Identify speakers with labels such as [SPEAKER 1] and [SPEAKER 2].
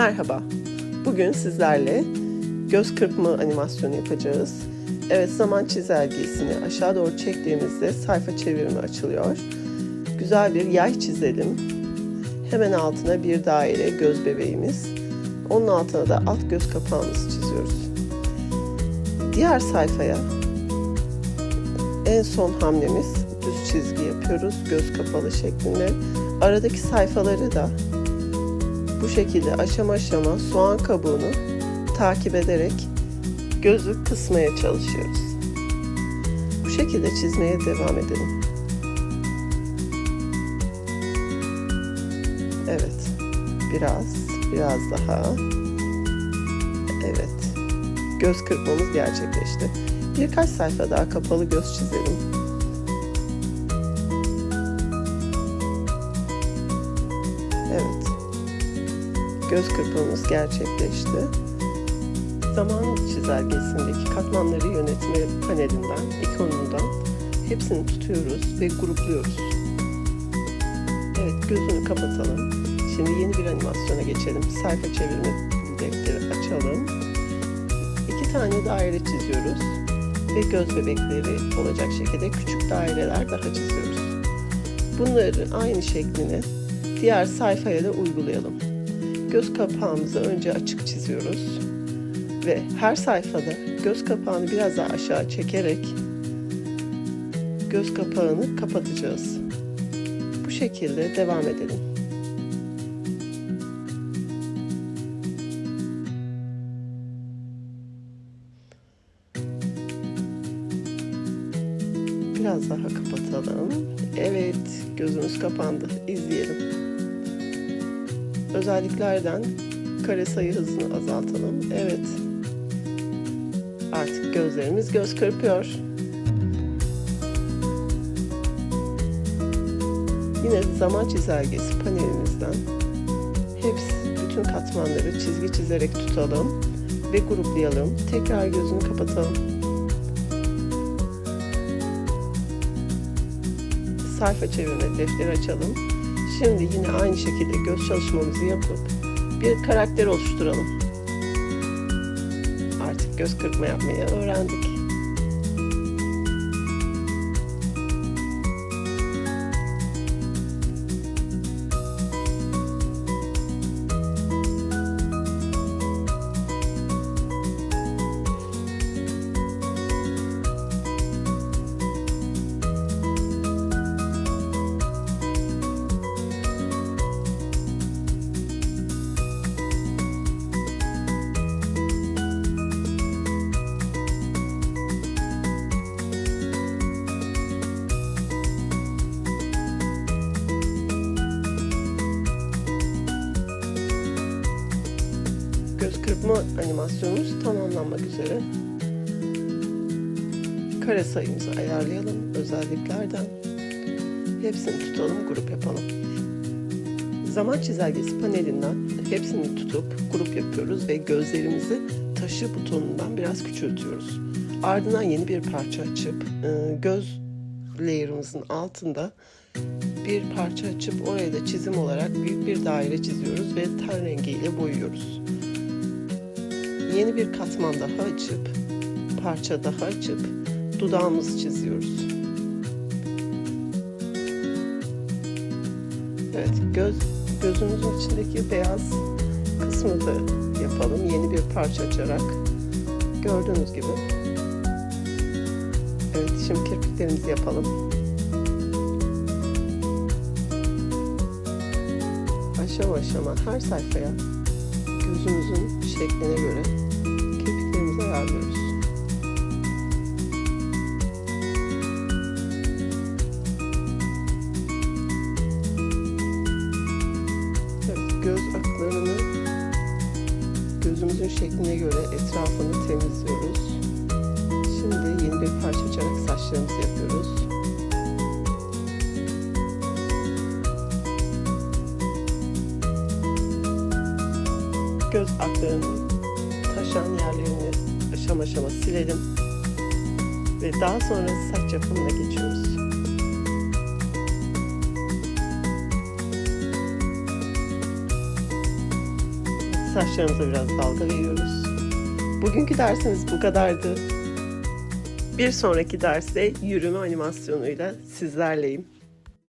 [SPEAKER 1] Merhaba. Bugün sizlerle göz kırpma animasyonu yapacağız. Evet zaman çizelgesini aşağı doğru çektiğimizde sayfa çevirme açılıyor. Güzel bir yay çizelim. Hemen altına bir daire göz bebeğimiz. Onun altına da alt göz kapağımızı çiziyoruz. Diğer sayfaya en son hamlemiz düz çizgi yapıyoruz göz kapalı şeklinde. Aradaki sayfaları da bu şekilde aşama aşama soğan kabuğunu takip ederek gözü kısmaya çalışıyoruz. Bu şekilde çizmeye devam edelim. Evet. Biraz, biraz daha. Evet. Göz kırpmamız gerçekleşti. Birkaç sayfa daha kapalı göz çizelim. Evet. Göz kırpmamız gerçekleşti. Zaman çizelgesindeki katmanları yönetme panelinden, ikonundan hepsini tutuyoruz ve grupluyoruz. Evet, gözünü kapatalım. Şimdi yeni bir animasyona geçelim. Sayfa çevirme defteri açalım. İki tane daire çiziyoruz ve göz bebekleri olacak şekilde küçük daireler daha çiziyoruz. Bunları aynı şeklini diğer sayfaya da uygulayalım. Göz kapağımızı önce açık çiziyoruz ve her sayfada göz kapağını biraz daha aşağı çekerek göz kapağını kapatacağız. Bu şekilde devam edelim. Biraz daha kapatalım. Evet, gözümüz kapandı. İzleyelim. Özelliklerden kare sayı hızını azaltalım. Evet. Artık gözlerimiz göz kırpıyor. Yine zaman çizelgesi panelimizden hepsi bütün katmanları çizgi çizerek tutalım ve gruplayalım. Tekrar gözünü kapatalım. sayfa çevirme defteri açalım. Şimdi yine aynı şekilde göz çalışmamızı yapıp bir karakter oluşturalım. Artık göz kırpma yapmayı öğrendik. Kırpma animasyonumuz tamamlanmak üzere. Kare sayımızı ayarlayalım özelliklerden. Hepsini tutalım, grup yapalım. Zaman çizelgesi panelinden hepsini tutup grup yapıyoruz ve gözlerimizi taşı butonundan biraz küçültüyoruz. Ardından yeni bir parça açıp e, göz layer'ımızın altında bir parça açıp oraya da çizim olarak büyük bir daire çiziyoruz ve ten rengiyle boyuyoruz yeni bir katman daha açıp parça daha açıp dudağımızı çiziyoruz. Evet göz gözümüzün içindeki beyaz kısmı da yapalım yeni bir parça açarak gördüğünüz gibi. Evet şimdi kirpiklerimizi yapalım. Aşama aşama her sayfaya gözümüzün şekline göre ayarlıyoruz. Göz aklarını gözümüzün şekline göre etrafını temizliyoruz. Şimdi yeni bir parça açarak saçlarımızı yapıyoruz. göz aklarının taşan yerlerini aşama aşama silelim. Ve daha sonra saç yapımına geçiyoruz. Saçlarımıza biraz dalga veriyoruz. Bugünkü dersimiz bu kadardı. Bir sonraki derste yürüme animasyonuyla sizlerleyim.